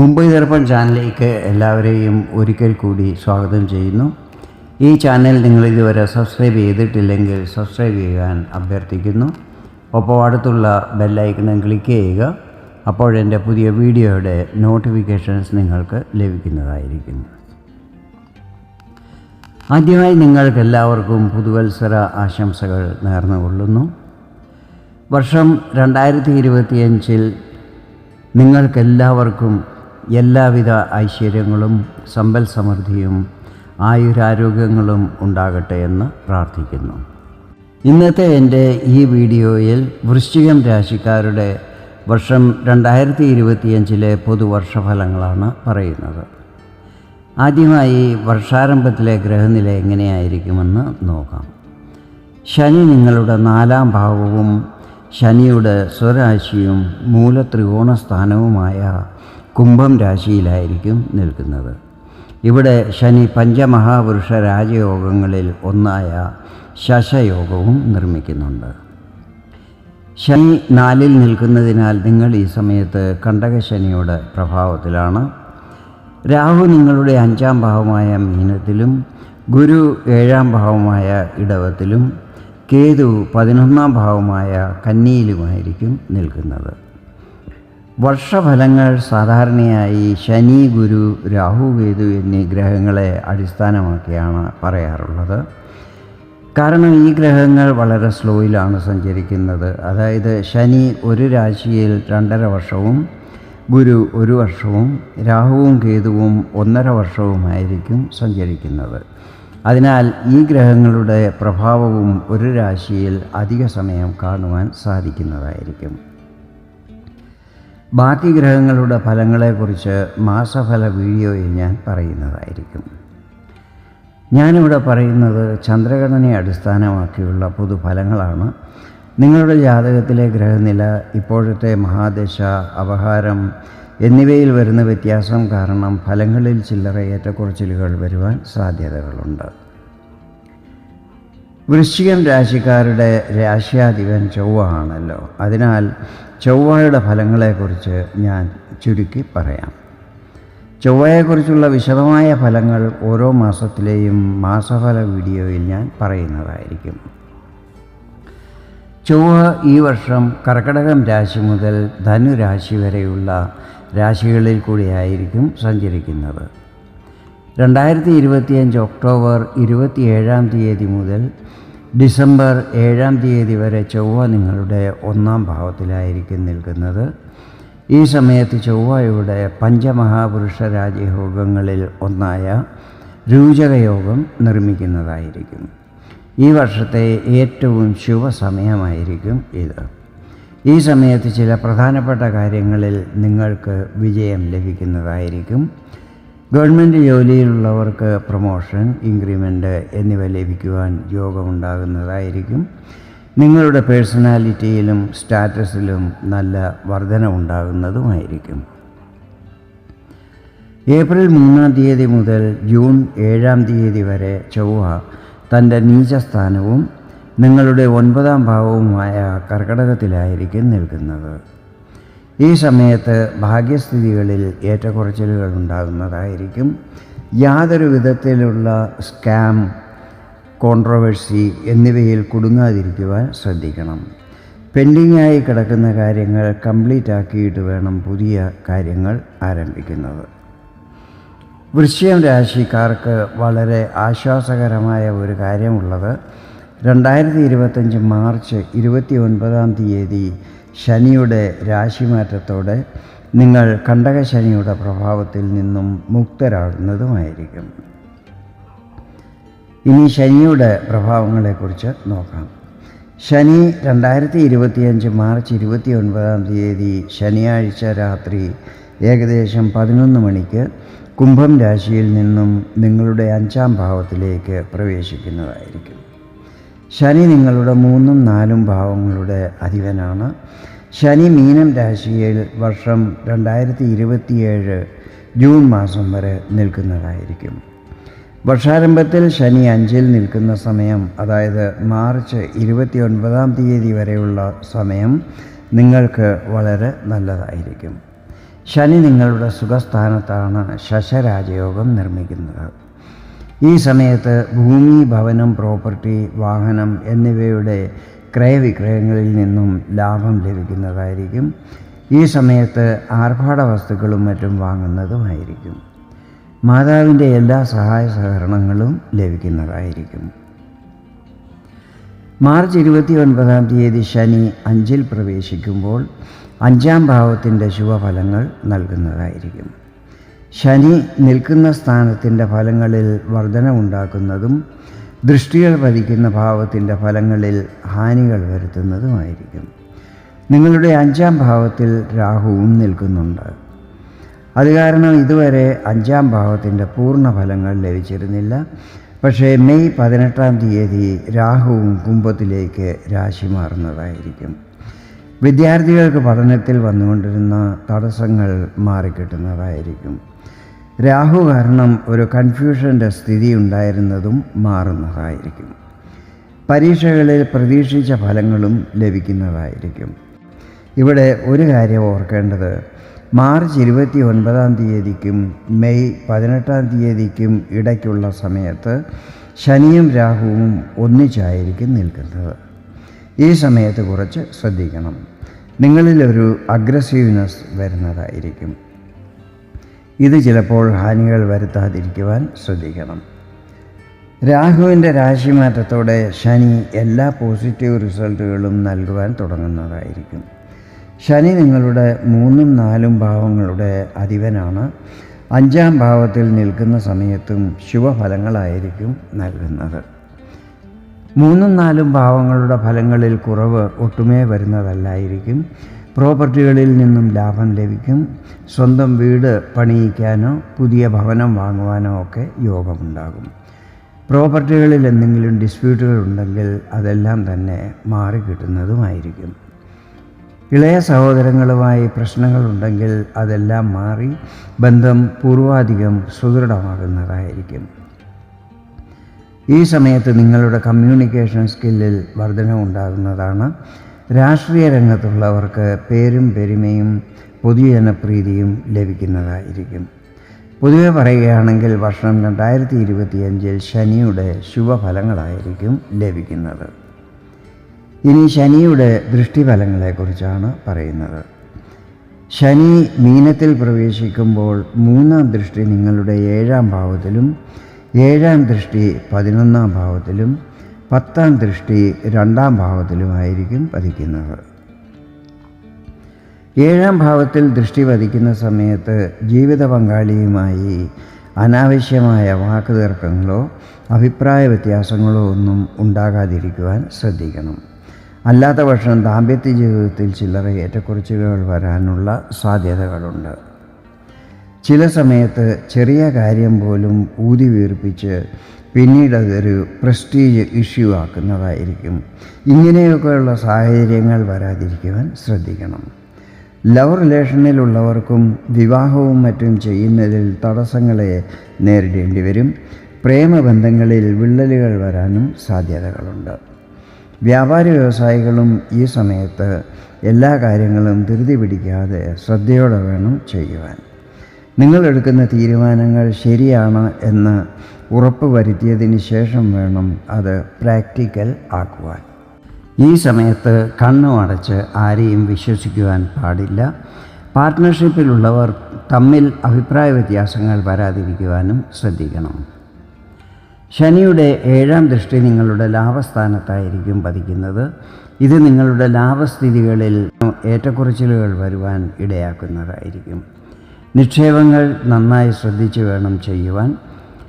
മുംബൈ ദർപ്പൺ ചാനലിലേക്ക് എല്ലാവരെയും ഒരിക്കൽ കൂടി സ്വാഗതം ചെയ്യുന്നു. ഈ ചാനൽ നിങ്ങൾ ഇതുവരെ സബ്സ്ക്രൈബ് ചെയ്തിട്ടില്ലെങ്കിൽ സബ്സ്ക്രൈബ് ചെയ്യാൻ അഭ്യർത്ഥിക്കുന്നു. ഒപ്പം അടുത്തുള്ള ബെല്ലൈക്കണം ക്ലിക്ക് ചെയ്യുക. അപ്പോഴെന്റെ പുതിയ വീഡിയോയുടെ നോട്ടിഫിക്കേഷൻസ് നിങ്ങൾക്ക് ലഭിക്കുന്നതായിരിക്കും. ആദ്യമായി നിങ്ങൾക്കെല്ലാവർക്കും പുതുവത്സര ആശംസകൾ നേർന്നുകൊള്ളുന്നു. വർഷം രണ്ടായിരത്തി ഇരുപത്തിയഞ്ചിൽ നിങ്ങൾക്കെല്ലാവർക്കും എല്ലാവിധ ഐശ്വര്യങ്ങളും സമ്പൽ സമൃദ്ധിയും ആയുരാരോഗ്യങ്ങളും ഉണ്ടാകട്ടെ എന്ന് പ്രാർത്ഥിക്കുന്നു. ഇന്നത്തെ എന്റെ ഈ വീഡിയോയിൽ വൃശ്ചികം രാശിക്കാരുടെ വർഷം രണ്ടായിരത്തി ഇരുപത്തിയഞ്ചിലെ പൊതുവർഷഫലങ്ങളാണ് പറയുന്നത്. ആദ്യമായി വർഷാരംഭത്തിലെ ഗ്രഹനില എങ്ങനെയായിരിക്കുമെന്ന് നോക്കാം. ശനി നിങ്ങളുടെ നാലാം ഭാവവും ശനിയുടെ സ്വരാശിയും മൂലത്രികോണ സ്ഥാനവുമായ കുംഭം രാശിയിലായിരിക്കും നിൽക്കുന്നത്. ഇവിടെ ശനി പഞ്ചമഹാപുരുഷ രാജയോഗങ്ങളിൽ ഒന്നായ ശശയോഗവും നിർമ്മിക്കുന്നുണ്ട്. ശനി നാലിൽ നിൽക്കുന്നതിനാൽ നിങ്ങൾ ഈ സമയത്ത് കണ്ടകശനിയുടെ പ്രഭാവത്തിലാണ്. രാഹു നിങ്ങളുടെ അഞ്ചാം ഭാവമായ മീനത്തിലും ഗുരു ഏഴാം ഭാവമായ ഇടവത്തിലും കേതു പതിനൊന്നാം ഭാവമായ കന്നിയിലുമായിരിക്കും നിൽക്കുന്നത്. വർഷഫലങ്ങൾ സാധാരണയായി ശനി ഗുരു രാഹു കേതു എന്നീ ഗ്രഹങ്ങളെ അടിസ്ഥാനമാക്കിയാണ് പറയാറുള്ളത്. കാരണം ഈ ഗ്രഹങ്ങൾ വളരെ സ്ലോയിലാണ് സഞ്ചരിക്കുന്നത്. അതായത് ശനി ഒരു രാശിയിൽ രണ്ടര വർഷവും ഗുരു ഒരു വർഷവും രാഹുവും കേതുവും ഒന്നര വർഷവുമായിരിക്കും സഞ്ചരിക്കുന്നത്. അതിനാൽ ഈ ഗ്രഹങ്ങളുടെ പ്രഭാവവും ഒരു രാശിയിൽ അധിക സമയം കാണുവാൻ സാധിക്കുന്നതായിരിക്കും. ബാക്കി ഗ്രഹങ്ങളുടെ ഫലങ്ങളെക്കുറിച്ച് മാസഫല വീഡിയോയിൽ ഞാൻ പറയുന്നതായിരിക്കും. ഞാനിവിടെ പറയുന്നത് ചന്ദ്രഘടനയെ അടിസ്ഥാനമാക്കിയുള്ള പൊതുഫലങ്ങളാണ്. നിങ്ങളുടെ ജാതകത്തിലെ ഗ്രഹനില ഇപ്പോഴത്തെ മഹാദശ അപഹാരം എന്നിവയിൽ വരുന്ന വ്യത്യാസം കാരണം ഫലങ്ങളിൽ ചില്ലറ ഏറ്റക്കുറച്ചിലുകൾ വരുവാൻ സാധ്യതകളുണ്ട്. വൃശ്ചികം രാശിക്കാരുടെ രാശ്യാധിപൻ ചൊവ്വ ആണല്ലോ. അതിനാൽ ചൊവ്വയുടെ ഫലങ്ങളെക്കുറിച്ച് ഞാൻ ചുരുക്കി പറയാം. ചൊവ്വയെക്കുറിച്ചുള്ള വിശദമായ ഫലങ്ങൾ ഓരോ മാസത്തിലെയും മാസഫല വീഡിയോയിൽ ഞാൻ പറയുന്നതായിരിക്കും. ചൊവ്വ ഈ വർഷം കർക്കടകം രാശി മുതൽ ധനുരാശി വരെയുള്ള രാശികളിൽ കൂടിയായിരിക്കും സഞ്ചരിക്കുന്നത്. രണ്ടായിരത്തി ഇരുപത്തിയഞ്ച് ഒക്ടോബർ ഇരുപത്തിയേഴാം തീയതി മുതൽ ഡിസംബർ ഏഴാം തീയതി വരെ ചൊവ്വ നിങ്ങളുടെ ഒന്നാം ഭാവത്തിലായിരിക്കും നിൽക്കുന്നത്. ഈ സമയത്ത് ചൊവ്വയുടെ പഞ്ചമഹാപുരുഷ രാജയോഗങ്ങളിൽ ഒന്നായ രൂചകയോഗം നിർമ്മിക്കുന്നതായിരിക്കും. ഈ വർഷത്തെ ഏറ്റവും ശുഭസമയമായിരിക്കും ഇത്. ഈ സമയത്ത് ചില പ്രധാനപ്പെട്ട കാര്യങ്ങളിൽ നിങ്ങൾക്ക് വിജയം ലഭിക്കുന്നതായിരിക്കും. ഗവൺമെന്റ് ജോലിയിലുള്ളവർക്ക് പ്രൊമോഷൻ ഇൻക്രിമെന്റ് എന്നിവ ലഭിക്കുവാൻ യോഗമുണ്ടാകുന്നതായിരിക്കും. നിങ്ങളുടെ പേഴ്സണാലിറ്റിയിലും സ്റ്റാറ്റസിലും നല്ല വർധന ഉണ്ടാകുന്നതുമായിരിക്കും ഏപ്രിൽ മൂന്നാം തീയതി മുതൽ ജൂൺ ഏഴാം തീയതി വരെ ചൊവ്വ തന്റെ നീചസ്ഥാനവും നിങ്ങളുടെ ഒൻപതാം ഭാവവുമായ കർക്കടകത്തിലായിരിക്കും നിൽക്കുന്നത്. ഈ സമയത്ത് ഭാഗ്യസ്ഥിതികളിൽ ഏറ്റക്കുറച്ചിലുകൾ ഉണ്ടാകുന്നതായിരിക്കും. യാതൊരു വിധത്തിലുള്ള സ്കാം കോൺട്രവേഴ്സി എന്നിവയിൽ കുടുങ്ങാതിരിക്കുവാൻ ശ്രദ്ധിക്കണം. പെൻഡിങ്ങായി കിടക്കുന്ന കാര്യങ്ങൾ കംപ്ലീറ്റ് ആക്കിയിട്ട് വേണം പുതിയ കാര്യങ്ങൾ ആരംഭിക്കുന്നത്. വൃശ്ചികം രാശിക്കാർക്ക് വളരെ ആശ്വാസകരമായ ഒരു കാര്യമുള്ളത്. രണ്ടായിരത്തി ഇരുപത്തഞ്ച് മാർച്ച് ഇരുപത്തി ഒൻപതാം തീയതി ശനിയുടെ രാശിമാറ്റത്തോടെ നിങ്ങൾ കണ്ടകശനിയുടെ പ്രഭാവത്തിൽ നിന്നും മുക്തരാകുന്നതുമായിരിക്കും. ഇനി ശനിയുടെ പ്രഭാവങ്ങളെക്കുറിച്ച് നോക്കാം. ശനി രണ്ടായിരത്തി ഇരുപത്തിയഞ്ച് മാർച്ച് ഇരുപത്തി ഒൻപതാം തീയതി ശനിയാഴ്ച രാത്രി ഏകദേശം പതിനൊന്ന് മണിക്ക് കുംഭം രാശിയിൽ നിന്നും നിങ്ങളുടെ അഞ്ചാം ഭാവത്തിലേക്ക് പ്രവേശിക്കുന്നതായിരിക്കും. ശനി നിങ്ങളുടെ മൂന്നും നാലും ഭാവങ്ങളുടെ അധിപനാണ്. ശനി മീനം രാശിയിൽ വർഷം രണ്ടായിരത്തി ഇരുപത്തിയേഴ് ജൂൺ മാസം വരെ നിൽക്കുന്നതായിരിക്കും. വർഷാരംഭത്തിൽ ശനി അഞ്ചിൽ നിൽക്കുന്ന സമയം അതായത് മാർച്ച് ഇരുപത്തി ഒൻപതാം തീയതി വരെയുള്ള സമയം നിങ്ങൾക്ക് വളരെ നല്ലതായിരിക്കും. ശനി നിങ്ങളുടെ സുഖസ്ഥാനത്താണ് ശശരാജയോഗം നിർമ്മിക്കുന്നത്. ഈ സമയത്ത് ഭൂമി ഭവനം പ്രോപ്പർട്ടി വാഹനം എന്നിവയുടെ ക്രയവിക്രയങ്ങളിൽ നിന്നും ലാഭം ലഭിക്കുന്നതായിരിക്കും. ഈ സമയത്ത് ആർഭാട വസ്തുക്കളും മറ്റും വാങ്ങുന്നതുമായിരിക്കും. മാതാവിന്റെ എല്ലാ സഹായ സഹകരണങ്ങളും ലഭിക്കുന്നതായിരിക്കും. മാർച്ച് ഇരുപത്തി ഒൻപതാം തീയതി ശനി അഞ്ചിൽ പ്രവേശിക്കുമ്പോൾ അഞ്ചാം ഭാവത്തിന്റെ ശുഭഫലങ്ങൾ നൽകുന്നതായിരിക്കും. ശനി നിൽക്കുന്ന സ്ഥാനത്തിന്റെ ഫലങ്ങളിൽ വർധനമുണ്ടാക്കുന്നതും ദൃഷ്ടികൾ പതിക്കുന്ന ഭാവത്തിന്റെ ഫലങ്ങളിൽ ഹാനികൾ വരുത്തുന്നതുമായിരിക്കും. നിങ്ങളുടെ അഞ്ചാം ഭാവത്തിൽ രാഹുവും നിൽക്കുന്നുണ്ട്. അത് കാരണം ഇതുവരെ അഞ്ചാം ഭാവത്തിന്റെ പൂർണ ഫലങ്ങൾ ലഭിച്ചിരുന്നില്ല. പക്ഷേ മെയ് പതിനെട്ടാം തീയതി രാഹുവും കുംഭത്തിലേക്ക് രാശി മാറുന്നതായിരിക്കും. വിദ്യാർത്ഥികൾക്ക് പഠനത്തിൽ വന്നുകൊണ്ടിരുന്ന തടസ്സങ്ങൾ മാറിക്കിട്ടുന്നതായിരിക്കും. രാഹു കാരണം ഒരു കൺഫ്യൂഷന്റെ സ്ഥിതി ഉണ്ടായിരുന്നതും മാറുന്നതായിരിക്കും. പരീക്ഷകളിൽ പ്രതീക്ഷിച്ച ഫലങ്ങളും ലഭിക്കുന്നതായിരിക്കും. ഇവിടെ ഒരു കാര്യം ഓർക്കേണ്ടത്. മാർച്ച് ഇരുപത്തി ഒൻപതാം തീയതിക്കും മെയ് പതിനെട്ടാം തീയതിക്കും ഇടയ്ക്കുള്ള സമയത്ത് ശനിയും രാഹുവും ഒന്നിച്ചായിരിക്കും നിൽക്കുന്നത്. ഈ സമയത്ത് കുറച്ച് ശ്രദ്ധിക്കണം. നിങ്ങളിലൊരു അഗ്രസീവ്നെസ് വരുന്നതായിരിക്കും. ഇത് ചിലപ്പോൾ ഹാനികൾ വരുത്താതിരിക്കുവാൻ ശ്രദ്ധിക്കണം. രാഹുവിന്റെ രാശിമാറ്റത്തോടെ ശനി എല്ലാ പോസിറ്റീവ് റിസൾട്ടുകളും നൽകുവാൻ തുടങ്ങുന്നതായിരിക്കും. ശനി നിങ്ങളുടെ മൂന്നും നാലും ഭാവങ്ങളുടെ അധിപനാണ്. അഞ്ചാം ഭാവത്തിൽ നിൽക്കുന്ന സമയത്തും ശുഭഫലങ്ങളായിരിക്കും നൽകുന്നത്. മൂന്നും നാലും ഭാവങ്ങളുടെ ഫലങ്ങളിൽ കുറവ് ഒട്ടുമേ വരുന്നതല്ലായിരിക്കും. പ്രോപ്പർട്ടികളിൽ നിന്നും ലാഭം ലഭിക്കും. സ്വന്തം വീട് പണിയിക്കാനോ പുതിയ ഭവനം വാങ്ങുവാനോ ഒക്കെ യോഗമുണ്ടാകും. പ്രോപ്പർട്ടികളിൽ എന്തെങ്കിലും ഡിസ്പ്യൂട്ടുകൾ ഉണ്ടെങ്കിൽ അതെല്ലാം തന്നെ മാറിക്കിട്ടുന്നതുമായിരിക്കും ഇളയ സഹോദരങ്ങളുമായി പ്രശ്നങ്ങളുണ്ടെങ്കിൽ അതെല്ലാം മാറി ബന്ധം പൂർവാധികം സുദൃഢമാകുന്നതായിരിക്കും. ഈ സമയത്ത് നിങ്ങളുടെ കമ്മ്യൂണിക്കേഷൻ സ്കില്ലിൽ വർധനവുണ്ടാകുന്നതാണ് രാഷ്ട്രീയ രംഗത്തുള്ളവർക്ക് പേരും പെരുമയും പൊതുജനപ്രീതിയും ലഭിക്കുന്നതായിരിക്കും. പൊതുവെ പറയുകയാണെങ്കിൽ വർഷം രണ്ടായിരത്തി ഇരുപത്തിയഞ്ചിൽ ശനിയുടെ ശുഭഫലങ്ങളായിരിക്കും ലഭിക്കുന്നത്. ഇനി ശനിയുടെ ദൃഷ്ടിഫലങ്ങളെക്കുറിച്ചാണ് പറയുന്നത്. ശനി മീനത്തിൽ പ്രവേശിക്കുമ്പോൾ മൂന്നാം ദൃഷ്ടി നിങ്ങളുടെ ഏഴാം ഭാവത്തിലും ഏഴാം ദൃഷ്ടി പതിനൊന്നാം ഭാവത്തിലും പത്താം ദൃഷ്ടി രണ്ടാം ഭാവത്തിലുമായിരിക്കും പതിക്കുന്നത്. ഏഴാം ഭാവത്തിൽ ദൃഷ്ടി പതിക്കുന്ന സമയത്ത് ജീവിത പങ്കാളിയുമായി അനാവശ്യമായ വാക്കുതർക്കങ്ങളോ അഭിപ്രായ വ്യത്യാസങ്ങളോ ഒന്നും ഉണ്ടാകാതിരിക്കുവാൻ ശ്രദ്ധിക്കണം. അല്ലാത്ത പക്ഷം ദാമ്പത്യ ജീവിതത്തിൽ ചില്ലറ ഏറ്റക്കുറച്ചുകൾ വരാനുള്ള സാധ്യതകളുണ്ട്. ചില സമയത്ത് ചെറിയ കാര്യം പോലും ഊതി വീർപ്പിച്ച് പിന്നീട് അതൊരു പ്രസ്റ്റീജ് ഇഷ്യൂ ആക്കുന്നതായിരിക്കും. ഇങ്ങനെയൊക്കെയുള്ള സാഹചര്യങ്ങൾ വരാതിരിക്കുവാൻ ശ്രദ്ധിക്കണം. ലവ് റിലേഷനിലുള്ളവർക്കും വിവാഹവും മറ്റും ചെയ്യുന്നതിൽ തടസ്സങ്ങളെ നേരിടേണ്ടി വരും. പ്രേമബന്ധങ്ങളിൽ വിള്ളലുകൾ വരാനും സാധ്യതകളുണ്ട്. വ്യാപാര വ്യവസായികളും ഈ സമയത്ത് എല്ലാ കാര്യങ്ങളും ധൃതി പിടിക്കാതെ ശ്രദ്ധയോടെ വേണം ചെയ്യുവാൻ. നിങ്ങളെടുക്കുന്ന തീരുമാനങ്ങൾ ശരിയാണ് എന്ന് ഉറപ്പ് വരുത്തിയതിന് ശേഷം വേണം അത് പ്രാക്ടിക്കൽ ആക്കുവാൻ. ഈ സമയത്ത് കണ്ണു അടച്ച് ആരെയും വിശ്വസിക്കുവാൻ പാടില്ല. പാർട്ട്ണർഷിപ്പിലുള്ളവർ തമ്മിൽ അഭിപ്രായ വ്യത്യാസങ്ങൾ വരാതിരിക്കുവാനും ശ്രദ്ധിക്കണം. ശനിയുടെ ഏഴാം ദൃഷ്ടി നിങ്ങളുടെ ലാഭസ്ഥാനത്തായിരിക്കും പതിക്കുന്നത്. ഇത് നിങ്ങളുടെ ലാഭസ്ഥിതികളിൽ ഏറ്റക്കുറച്ചിലുകൾ വരുവാൻ ഇടയാക്കുന്നതായിരിക്കും. നിക്ഷേപങ്ങൾ നന്നായി ശ്രദ്ധിച്ചു വേണം ചെയ്യുവാൻ.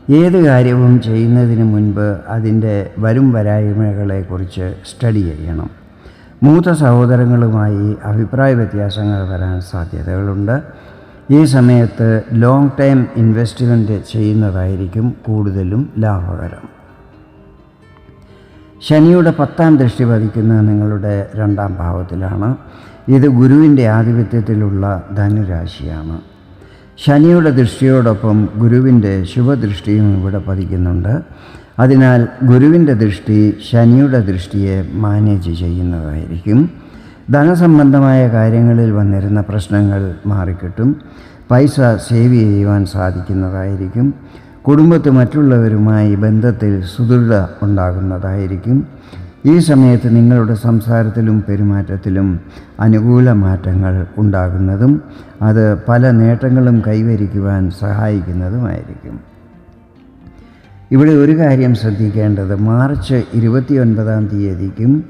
ഏത് കാര്യവും ചെയ്യുന്നതിന് മുൻപ് അതിന്റെ വരും വരായ്മകളെക്കുറിച്ച് സ്റ്റഡി ചെയ്യണം. മൂത്ത സഹോദരങ്ങളുമായി അഭിപ്രായ വ്യത്യാസങ്ങൾ വരാൻ സാധ്യതകളുണ്ട്. ഈ സമയത്ത് ലോങ് ടൈം ഇൻവെസ്റ്റ്മെന്റ് ചെയ്യുന്നതായിരിക്കും കൂടുതലും ലാഭകരം. ശനിയുടെ പത്താം ദൃഷ്ടി പതിക്കുന്നത് നിങ്ങളുടെ രണ്ടാം ഭാവത്തിലാണ്. ഇത് ഗുരുവിന്റെ ആധിപത്യത്തിലുള്ള ധനുരാശിയാണ്. ശനിയുടെ ദൃഷ്ടിയോടൊപ്പം ഗുരുവിന്റെ ശുഭദൃഷ്ടിയും ഇവിടെ പതിക്കുന്നുണ്ട്. അതിനാൽ ഗുരുവിന്റെ ദൃഷ്ടി ശനിയുടെ ദൃഷ്ടിയെ മാനേജ് ചെയ്യുന്നതായിരിക്കും. ധനസംബന്ധമായ കാര്യങ്ങളിൽ വന്നിരുന്ന പ്രശ്നങ്ങൾ മാറിക്കിട്ടും. പൈസ സേവ് ചെയ്യുവാൻ സാധിക്കുന്നതായിരിക്കും. കുടുംബത്ത് മറ്റുള്ളവരുമായി ബന്ധത്തിൽ സുദൃഢ ഉണ്ടാകുന്നതായിരിക്കും. ഈ സമയത്ത് നിങ്ങളുടെ സംസാരത്തിലും പെരുമാറ്റത്തിലും അനുകൂല മാറ്റങ്ങൾ ഉണ്ടാകുന്നതും അത് പല നേട്ടങ്ങളും കൈവരിക്കുവാൻ സഹായിക്കുന്നതുമായിരിക്കും. ഇവിടെ ഒരു കാര്യം ശ്രദ്ധിക്കേണ്ടത്. മാർച്ച് ഇരുപത്തിയൊൻപതാം തീയതിക്കും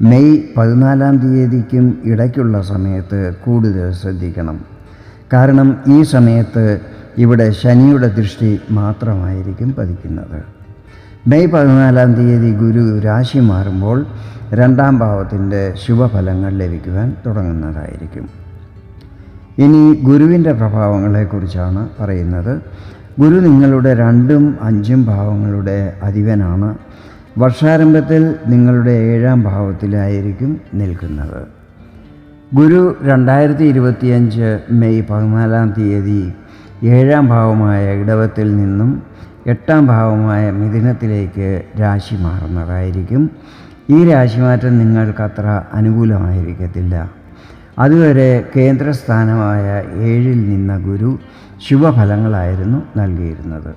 മെയ് പതിനാലാം തീയതിക്കും ഇടയ്ക്കുള്ള സമയത്ത് കൂടുതൽ ശ്രദ്ധിക്കണം. കാരണം ഈ സമയത്ത് ഇവിടെ ശനിയുടെ ദൃഷ്ടി മാത്രമായിരിക്കും പതിക്കുന്നത്. മെയ് പതിനാലാം തീയതി ഗുരു രാശി മാറുമ്പോൾ രണ്ടാം ഭാവത്തിന്റെ ശുഭഫലങ്ങൾ ലഭിക്കുവാൻ തുടങ്ങുന്നതായിരിക്കും. ഇനി ഗുരുവിന്റെ പ്രഭാവങ്ങളെക്കുറിച്ചാണ് പറയുന്നത്. ഗുരു നിങ്ങളുടെ രണ്ടും അഞ്ചും ഭാവങ്ങളുടെ അധിപനാണ്. വർഷാരംഭത്തിൽ നിങ്ങളുടെ ഏഴാം ഭാവത്തിലായിരിക്കും നിൽക്കുന്നത്. ഗുരു രണ്ടായിരത്തി ഇരുപത്തിയഞ്ച് മെയ് പതിനാലാം തീയതി ഏഴാം ഭാവമായ ഇടവത്തിൽ നിന്നും എട്ടാം ഭാവമായ മിഥുനത്തിലേക്ക് രാശി മാറുന്നതായിരിക്കും. ഈ രാശിമാറ്റം നിങ്ങൾക്കത്ര അനുകൂലമായിരിക്കത്തില്ല. അതുവരെ കേന്ദ്രസ്ഥാനമായ ഏഴിൽ നിന്ന ഗുരു ശുഭഫലങ്ങളായിരുന്നു നൽകിയിരുന്നത്.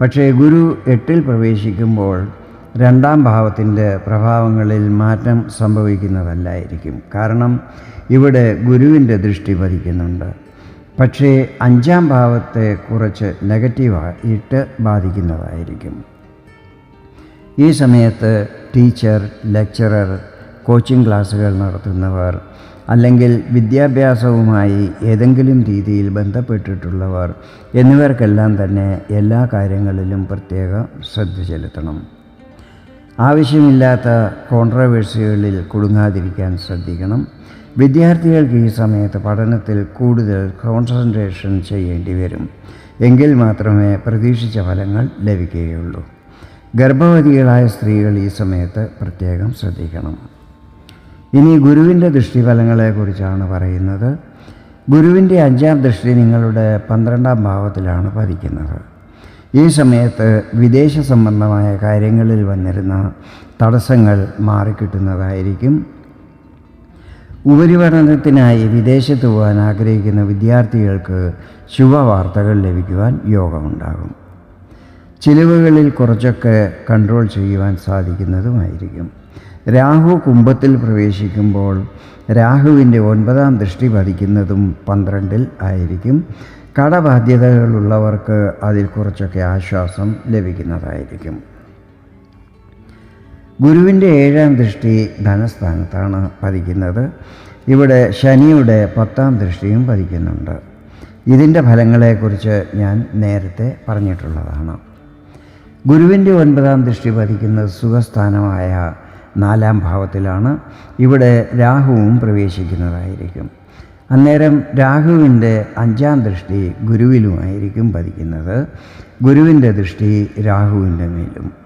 പക്ഷേ ഗുരു എട്ടിൽ പ്രവേശിക്കുമ്പോൾ രണ്ടാം ഭാവത്തിന്റെ പ്രഭാവങ്ങളിൽ മാറ്റം സംഭവിക്കുന്നതല്ലായിരിക്കും. കാരണം ഇവിടെ ഗുരുവിന്റെ ദൃഷ്ടി പതിക്കുന്നുണ്ട്. പക്ഷേ അഞ്ചാം ഭാവത്തെ കുറച്ച് നെഗറ്റീവായിട്ട് ബാധിക്കുന്നതായിരിക്കും. ഈ സമയത്ത് ടീച്ചർ ലെക്ചറർ കോച്ചിങ് ക്ലാസ്സുകൾ നടത്തുന്നവർ അല്ലെങ്കിൽ വിദ്യാഭ്യാസവുമായി ഏതെങ്കിലും രീതിയിൽ ബന്ധപ്പെട്ടിട്ടുള്ളവർ എന്നിവർക്കെല്ലാം തന്നെ എല്ലാ കാര്യങ്ങളിലും പ്രത്യേക ശ്രദ്ധ ചെലുത്തണം. ആവശ്യമില്ലാത്ത കോൺട്രവേഴ്സികളിൽ കുടുങ്ങാതിരിക്കാൻ ശ്രദ്ധിക്കണം. വിദ്യാർത്ഥികൾക്ക് ഈ സമയത്ത് പഠനത്തിൽ കൂടുതൽ കോൺസെൻട്രേഷൻ ചെയ്യേണ്ടി വരും. എങ്കിൽ മാത്രമേ പ്രതീക്ഷിച്ച ഫലങ്ങൾ ലഭിക്കുകയുള്ളൂ. ഗർഭവതികളായ സ്ത്രീകൾ ഈ സമയത്ത് പ്രത്യേകം ശ്രദ്ധിക്കണം. ഇനി ഗുരുവിന്റെ ദൃഷ്ടിഫലങ്ങളെക്കുറിച്ചാണ് പറയുന്നത്. ഗുരുവിന്റെ അഞ്ചാം ദൃഷ്ടി നിങ്ങളുടെ പന്ത്രണ്ടാം ഭാവത്തിലാണ് പതിക്കുന്നത്. ഈ സമയത്ത് വിദേശ സംബന്ധമായ കാര്യങ്ങളിൽ വന്നിരുന്ന തടസ്സങ്ങൾ മാറിക്കിട്ടുന്നതായിരിക്കും. ഉപരിപഠനത്തിനായി വിദേശത്ത് പോകാൻ ആഗ്രഹിക്കുന്ന വിദ്യാർത്ഥികൾക്ക് ശുഭവാർത്തകൾ ലഭിക്കുവാൻ യോഗമുണ്ടാകും. ചിലവുകളിൽ കുറച്ചൊക്കെ കൺട്രോൾ ചെയ്യുവാൻ സാധിക്കുന്നതുമായിരിക്കും. രാഹു കുംഭത്തിൽ പ്രവേശിക്കുമ്പോൾ രാഹുവിന്റെ ഒൻപതാം ദൃഷ്ടി പതിക്കുന്നതും പന്ത്രണ്ടിൽ ആയിരിക്കും. കടബാധ്യതകളുള്ളവർക്ക് അതിൽ കുറച്ചൊക്കെ ആശ്വാസം ലഭിക്കുന്നതായിരിക്കും. ഗുരുവിന്റെ ഏഴാം ദൃഷ്ടി ധനസ്ഥാനത്താണ് പതിക്കുന്നത്. ഇവിടെ ശനിയുടെ പത്താം ദൃഷ്ടിയും പതിക്കുന്നുണ്ട്. ഇതിന്റെ ഫലങ്ങളെക്കുറിച്ച് ഞാൻ നേരത്തെ പറഞ്ഞിട്ടുള്ളതാണ്. ഗുരുവിന്റെ ഒൻപതാം ദൃഷ്ടി പതിക്കുന്നത് സുഖസ്ഥാനമായ നാലാം ഭാവത്തിലാണ്. ഇവിടെ രാഹുവും പ്രവേശിക്കുന്നതായിരിക്കും. അന്നേരം രാഹുവിന്റെ അഞ്ചാം ദൃഷ്ടി ഗുരുവിലുമായിരിക്കും പതിക്കുന്നത്. ഗുരുവിന്റെ ദൃഷ്ടി രാഹുവിന്റെ മേലും.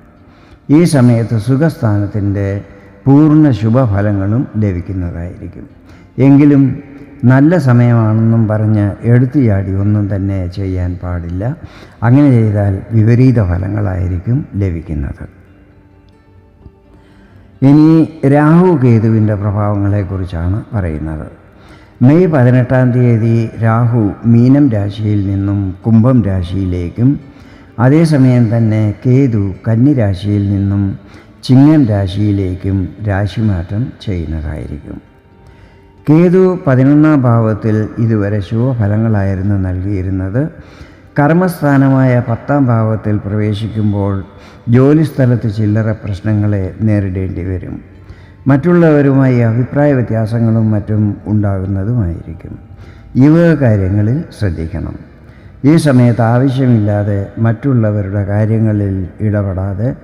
ഈ സമയത്ത് സുഖസ്ഥാനത്തിന്റെ പൂർണ ശുഭഫലങ്ങളും ലഭിക്കുന്നതായിരിക്കും. എങ്കിലും നല്ല സമയമാണെന്നും പറഞ്ഞ് എടുത്തുചാടി ഒന്നും തന്നെ ചെയ്യാൻ പാടില്ല. അങ്ങനെ ചെയ്താൽ വിപരീത ഫലങ്ങളായിരിക്കും ലഭിക്കുന്നത്. ഇനി രാഹു കേതുവിന്റെ പ്രഭാവങ്ങളെക്കുറിച്ചാണ് പറയുന്നത്. മെയ് പതിനെട്ടാം തീയതി രാഹു മീനം രാശിയിൽ നിന്നും കുംഭം രാശിയിലേക്കും അതേസമയം തന്നെ കേതു കന്നിരാശിയിൽ നിന്നും ചിങ്ങം രാശിയിലേക്കും രാശിമാറ്റം ചെയ്യുന്നതായിരിക്കും. കേതു പതിനൊന്നാം ഭാവത്തിൽ ഇതുവരെ ശുഭഫലങ്ങളായിരുന്നു നൽകിയിരുന്നത്. കർമ്മസ്ഥാനമായ പത്താം ഭാവത്തിൽ പ്രവേശിക്കുമ്പോൾ ജോലിസ്ഥലത്ത് ചില്ലറ പ്രശ്നങ്ങളെ നേരിടേണ്ടി വരും. മറ്റുള്ളവരുമായി അഭിപ്രായ വ്യത്യാസങ്ങളും മറ്റും ഉണ്ടാകുന്നതുമായിരിക്കും. ഈ കാര്യങ്ങളിൽ ശ്രദ്ധിക്കണം. ഈ സമയത്ത് ആവശ്യമില്ലാതെ മറ്റുള്ളവരുടെ കാര്യങ്ങളിൽ ഇടപെടാതെ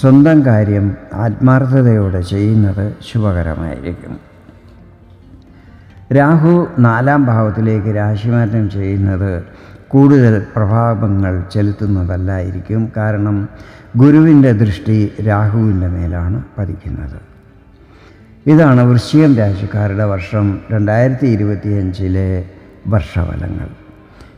സ്വന്തം കാര്യം ആത്മാർത്ഥതയോടെ ചെയ്യുന്നത് ശുഭകരമായിരിക്കും. രാഹു നാലാം ഭാവത്തിലേക്ക് രാശിമാറ്റം ചെയ്യുന്നത് കൂടുതൽ പ്രഭാവങ്ങൾ ചെലുത്തുന്നതല്ലായിരിക്കും. കാരണം ഗുരുവിന്റെ ദൃഷ്ടി രാഹുവിന്റെ മേലാണ് പതിക്കുന്നത്. ഇതാണ് വൃശ്ചികം രാശിക്കാരുടെ വർഷം രണ്ടായിരത്തി ഇരുപത്തിയഞ്ചിലെ വർഷഫലങ്ങൾ.